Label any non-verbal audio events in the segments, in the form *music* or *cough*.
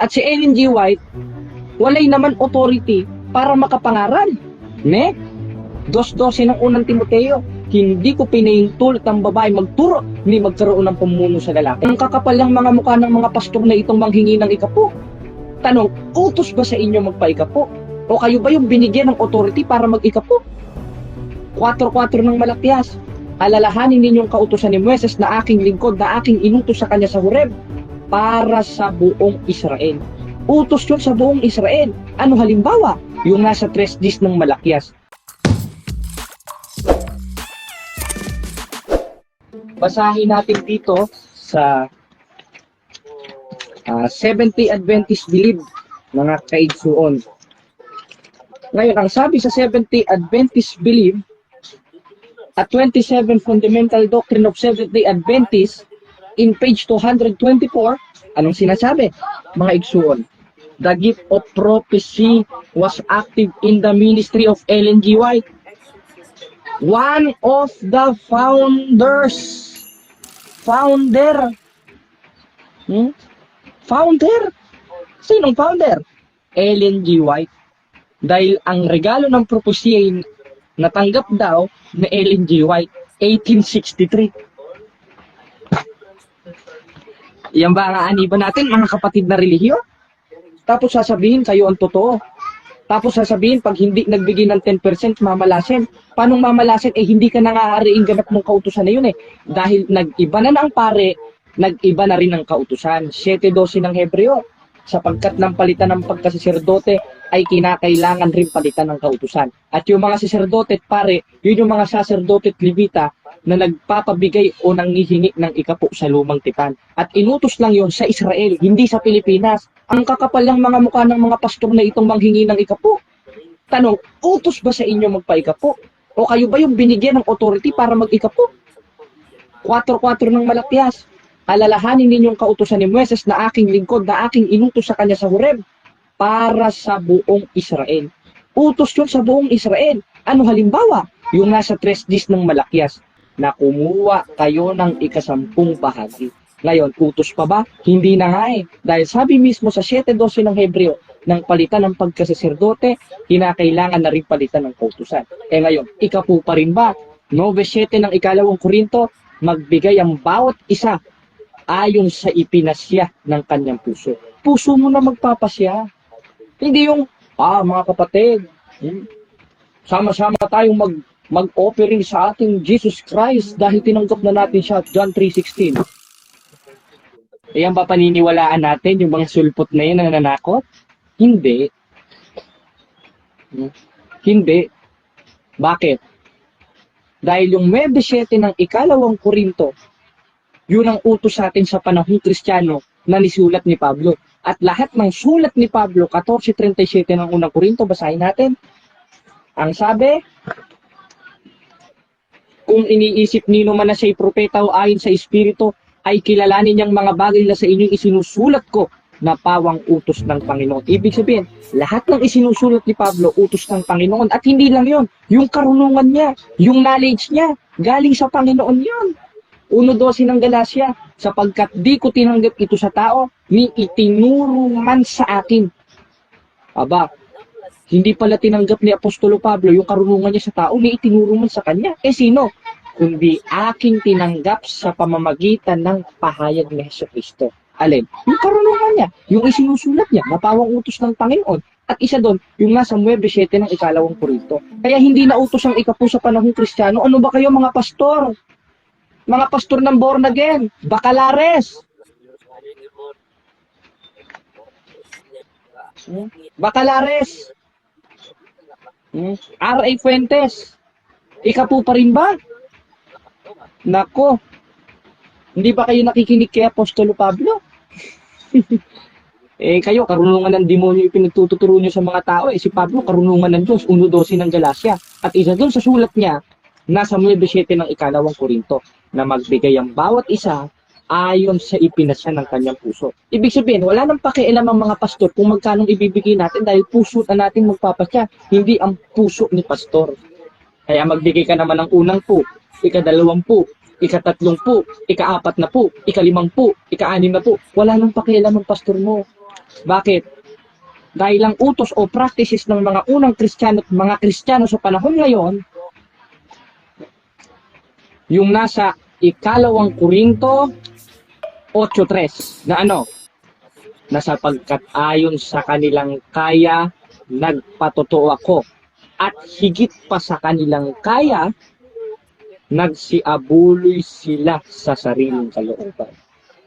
At si Ellen G. White, walay naman authority para makapangaral. Ne? Dos-dose ng unang Timoteo, hindi ko pinahintulot ang babae magturo ni magkaroon ng pamuno sa lalaki. Ang kakapal ng mga mukha ng mga pastor na itong manghingi ng ikapo. Tanong, utos ba sa inyo magpaikapo? O kayo ba yung binigyan ng authority para mag-ikapo? 4-4 ng malakyas. Alalahanin ninyong kautusan ni Moises na aking lingkod na aking inutos sa kanya sa Horeb para sa buong Israel. Utos yun sa buong Israel. Ano halimbawa? Yung nasa 3 Ds ng malakyas. Basahin natin dito sa ah, 70 Adventist Believe mga kaigsuon. Ngayon, ang sabi sa 70 Adventist Believe at 27 Fundamental Doctrine of Seventh-day Adventist in page 224, anong sinasabi? Mga igsuon. The gift of prophecy was active in the ministry of Ellen G. White. One of the founders. Founder. Hmm? Founder? Sinong founder? Ellen G. White. Dahil ang regalo ng propesya natanggap daw ni Ellen G. White, 1863. Yan ba ang aaniba natin, mga kapatid na relihiyon? Tapos sasabihin kayo ang totoo. Tapos sasabihin pag hindi nagbigay ng 10% mamalasin. Paano mamalasin? Eh hindi ka nangaariing ganap ng kautusan na yun eh. Dahil nag-iba na na ang pare, nag-iba na rin ang kautusan. 7.12 ng Hebreo. Sapagkat ng palitan ng pagkasiserdote ay kinakailangan rin palitan ng kautusan. At yung mga saserdote at pare, yun yung mga saserdote at levita na nagpapabigay o nangihingi ng ikapo sa lumang tipan. At inutos lang yon sa Israel, hindi sa Pilipinas. Ang kakapal ng mga mukha ng mga pastor na itong manghingi ng ikapo. Tanong, utos ba sa inyo magpaikapo? O kayo ba yung binigyan ng authority para mag-ikapo? 4-4 ng malakyas. Alalahanin ninyong kautusan ni Moises na aking lingkod na aking inutos sa kanya sa Horeb para sa buong Israel. Utos yun sa buong Israel. Ano halimbawa? Yung nasa 3 Ds ng malakyas na kumuha kayo ng ikasampung bahagi. Ngayon, utos pa ba? Hindi na nga eh. Dahil sabi mismo sa 7.12 ng Hebreo, ng palitan ng pagkasaserdote, kinakailangan na rin palitan ng kautusan. Eh ngayon, ikapu pa rin ba? 9.7 ng ikalawang Korinto, magbigay ang bawat isa ayon sa ipinasya ng kanyang puso. Puso mo na magpapasya. Hindi yung, ah, mga kapatid, hmm, sama-sama tayong mag, mag-offering sa ating Jesus Christ dahil tinanggap na natin siya, John 3.16. Ayan ba paniniwalaan natin yung mga sulpot na yun na nananakot? Hindi. Hindi. Bakit? Dahil yung 9.7 ng ikalawang Korinto, yun ang utos sa atin sa panahong Kristiyano na nisulat ni Pablo. At lahat ng sulat ni Pablo, 14.37 ng unang Korinto, basahin natin. Ang sabi, kung iniisip nino man na siya'y propeta o ayon sa Espiritu, ay kilalanin niyang mga bagay na sa inyong isinusulat ko na pawang utos ng Panginoon. Ibig sabihin, lahat ng isinusulat ni Pablo, utos ng Panginoon. At hindi lang yon yung karunungan niya, yung knowledge niya, galing sa Panginoon yon 1.12 ng Galacia, sapagkat di ko tinanggap ito sa tao, ni itinuro man sa akin. Aba, hindi pala tinanggap ni Apostolo Pablo yung karunungan niya sa tao, ni itinuro man sa kanya. Eh sino? Kundi aking tinanggap sa pamamagitan ng pahayag ni Heso Kristo. Alin? Yung karunungan niya, yung isinusulat niya, napawang utos ng Panginoon. At isa doon, yung nasa 9.7 ng ikalawang Korinto. Kaya hindi na utos ang ikapu sa panahong Kristiyano. Ano ba kayo mga pastor? Mga pastor ng born again, bakalares. Hmm? Bakalares. Hmm? R.A. Fuentes. Ikapu pa rin ba? Nako. Hindi ba kayo nakikinig kay Apostolo Pablo? *laughs* eh kayo, karunungan ng demonyo yung pinagtuturo nyo sa mga tao. Eh si Pablo, karunungan ng Diyos, 1.12 ng Galacia. At isa doon sa sulat niya, nasa 9.7 ng ikalawang Korinto, na magbigay ang bawat isa ayon sa ipinasya ng kanyang puso. Ibig sabihin, wala nang pakialam ang mga pastor kung magkano ibibigay natin dahil puso na natin magpapasya, hindi ang puso ni pastor. Kaya magbigay ka naman ng unang po, ikadalawang po, ikatatlong po, ikaapat na po, ikalimang po, ikaanim na po. Wala nang pakialam ang pastor mo. Bakit? Dahil ang utos o practices ng mga unang Kristiyano at mga Kristiyano sa panahon ngayon, yung nasa ikalawang Korinto 8.3 na ano? Na sapagkat ayon sa kanilang kaya, nagpatotoo ako. At higit pa sa kanilang kaya, nagsiabuloy sila sa sariling kalooban.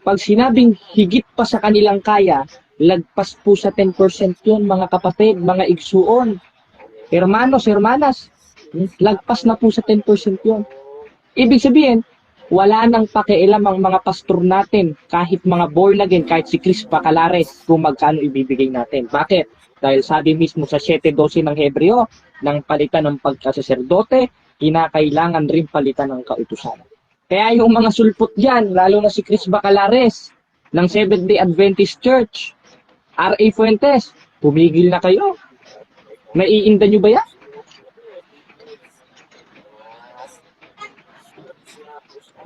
Pag sinabing higit pa sa kanilang kaya, lagpas po sa 10% yun, mga kapatid, mga igsuon. Hermanos, hermanas, lagpas na po sa 10% yun. Ibig sabihin, wala nang pakialam ang mga pastor natin, kahit mga born again, kahit si Chris Pacalares, kung magkano ibibigay natin. Bakit? Dahil sabi mismo sa 7.12 ng Hebreo, ng palitan ng pagkasaserdote, kinakailangan rin palitan ng kautusan. Kaya yung mga sulpot dyan, lalo na si Chris Bacalares, ng Seventh-day Adventist Church, R.A. Fuentes, pumigil na kayo. Naiinda nyo ba yan?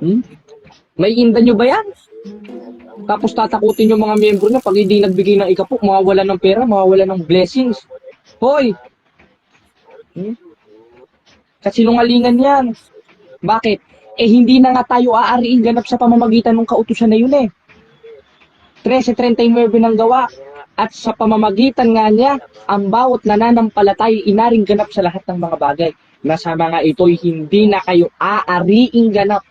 Hmm? May inda nyo ba yan? Tapos tatakutin yung mga miyembro niya pag hindi nagbigay ng ikapok, mawawala ng pera, mawawala ng blessings. Hoy! Hmm? Kasinungalingan yan. Bakit? Eh hindi na nga tayo aariin ganap sa pamamagitan ng kautusan na yun eh. 13.39 ng gawa. At sa pamamagitan nga niya, ang bawat nananampalatay inaring ganap sa lahat ng mga bagay. Na sa mga ito'y hindi na kayo aariing ganap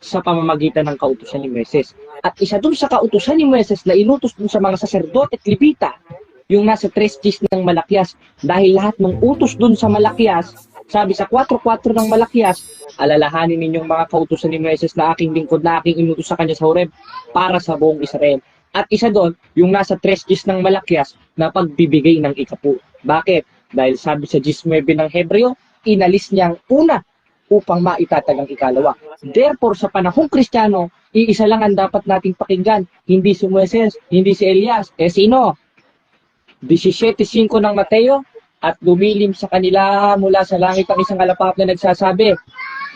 sa pamamagitan ng kautusan ni Moises. At isa dun sa kautusan ni Moises na inutos dun sa mga saserdote at libita, yung nasa tres Gs ng Malakias. Dahil lahat ng utos dun sa Malakias, sabi sa 4.4 ng Malakias, alalahanin ninyong mga kautusan ni Moises na aking lingkod na aking inutos sa kanya sa Horeb para sa buong Israel. At isa doon, yung nasa tres Gs ng Malakias na pagbibigay ng ikapu. Bakit? Dahil sabi sa 19 ng Hebreo, inalis niya ang una upang maitatag ang ikalawa. Therefore, sa panahong Kristiyano, iisa lang ang dapat nating pakinggan. Hindi si Moises, hindi si Elias. Eh sino? 17.5 ng Mateo, at lumilim sa kanila mula sa langit ang isang alapap na nagsasabi,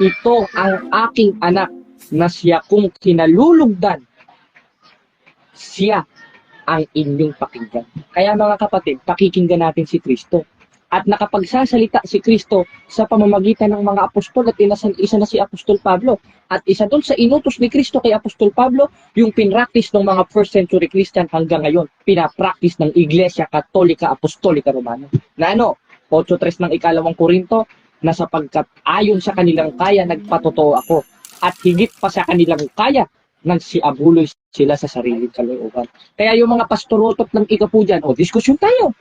Ito ang aking anak na siya kong kinalulugdan. Siya ang inyong pakinggan. Kaya mga kapatid, pakikinggan natin si Kristo. At nakapagsasalita si Kristo sa pamamagitan ng mga apostol at inasan, isa na si Apostol Pablo. At isa doon sa inutos ni Kristo kay Apostol Pablo, yung pinractice ng mga first century Christian hanggang ngayon, pinapractice ng Iglesia Katolika Apostolika Romana. Na ano, 8.3 ng ikalawang Korinto, na sapagkat ayon sa kanilang kaya nagpatotoo ako, at higit pa sa kanilang kaya, nagsiabuloy sila sa sariling kalooban. Kaya yung mga pastorutot ng ikapu dyan, o diskusyon tayo.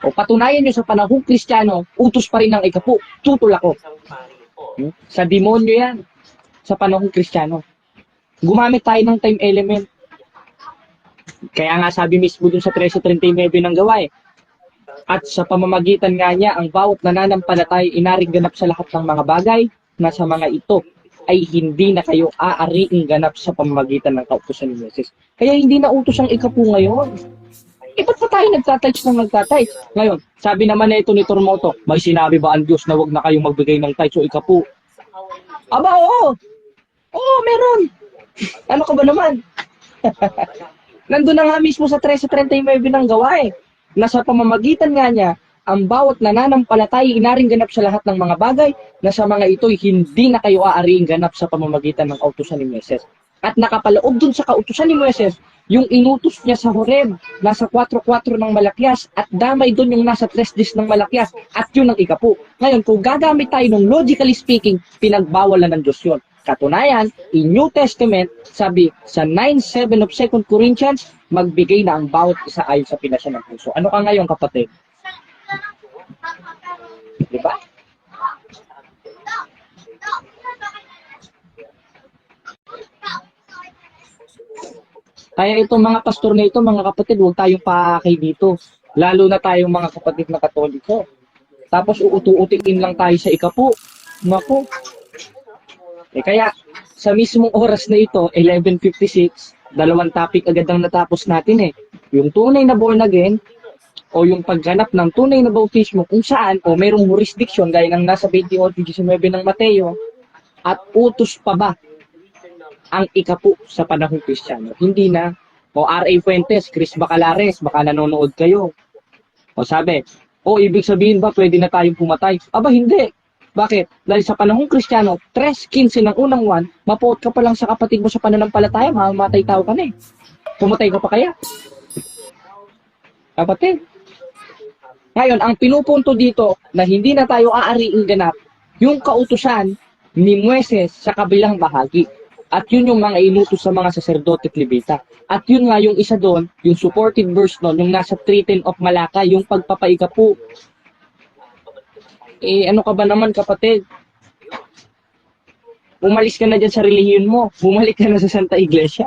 O patunayan nyo sa panahong kristyano, utos pa rin ng ikapu, tutol ako. Hmm? Sa demonyo yan, sa panahong kristyano. Gumamit tayo ng time element. Kaya nga sabi mismo dun sa 13.39 ng gawa eh. At sa pamamagitan nga niya, ang bawat nananampalatay inaring ganap sa lahat ng mga bagay na sa mga ito ay hindi na kayo aariing ganap sa pamamagitan ng kautusan ni Moses. Kaya hindi na utos ang ikapu ngayon. Eh, ba't pa tayo nagtatights ng nagtatights? Ngayon, sabi naman na ito ni Tormoto, may sinabi ba ang Diyos na wag na kayong magbigay ng tights o ikapu? Aba, oo! Oo, meron! Ano ka ba naman? *laughs* Nandun na nga mismo sa 13.39 ng gawa eh. Na sa pamamagitan nga niya, ang bawat nananampalatay inaring ganap sa lahat ng mga bagay na sa mga ito'y hindi na kayo aariing ganap sa pamamagitan ng kautusan ni Moises. At nakapaloob dun sa kautusan ni Moises, yung inutos niya sa Horeb, nasa 4.4 ng Malakyas, at damay dun yung nasa 3 dis ng Malakyas, at yun ang ikapu. Ngayon, kung gagamit tayo ng logically speaking, pinagbawalan ng Diyos yun. Katunayan, in New Testament, sabi sa 9.7 of 2 Corinthians, magbigay na ang bawat isa ayon sa pinasya ng puso. Ano ka ngayon, kapatid? Di Kaya itong mga pastor na ito, mga kapatid, huwag tayong paakay dito. Lalo na tayong mga kapatid na katoliko. Tapos uutu-utikin lang tayo sa ikapu. Naku. Eh kaya, sa mismong oras na ito, 11.56, dalawang topic agad ang natapos natin eh. Yung tunay na born again, o yung pagganap ng tunay na bautismo kung saan o mayroong jurisdiction gaya ng nasa 28-19 ng Mateo at utos pa ba ang ikapu sa panahong Kristiyano. Hindi na O R.A. Fuentes, Chris Bacalares, baka nanonood kayo. O sabi, o ibig sabihin ba pwede na tayong pumatay? Aba hindi. Bakit? Dahil sa panahong Kristiyano, 3.15 ng unang one, mapuot ka pa lang sa kapatid mo sa pananampalataya, mamamatay tao ka na eh. Pumatay ka pa kaya? Kapatid. Ngayon, ang pinupunto dito na hindi na tayo aariing ganap, yung kautusan ni Mueses sa kabilang bahagi. At yun yung mga inutos sa mga saserdote at libita. At yun nga yung isa doon, yung supported verse doon, yung nasa 310 of Malacca, yung pagpapaiga po. Eh, ano ka ba naman kapatid? Umalis ka na dyan sa relihiyon mo. Bumalik ka na sa Santa Iglesia.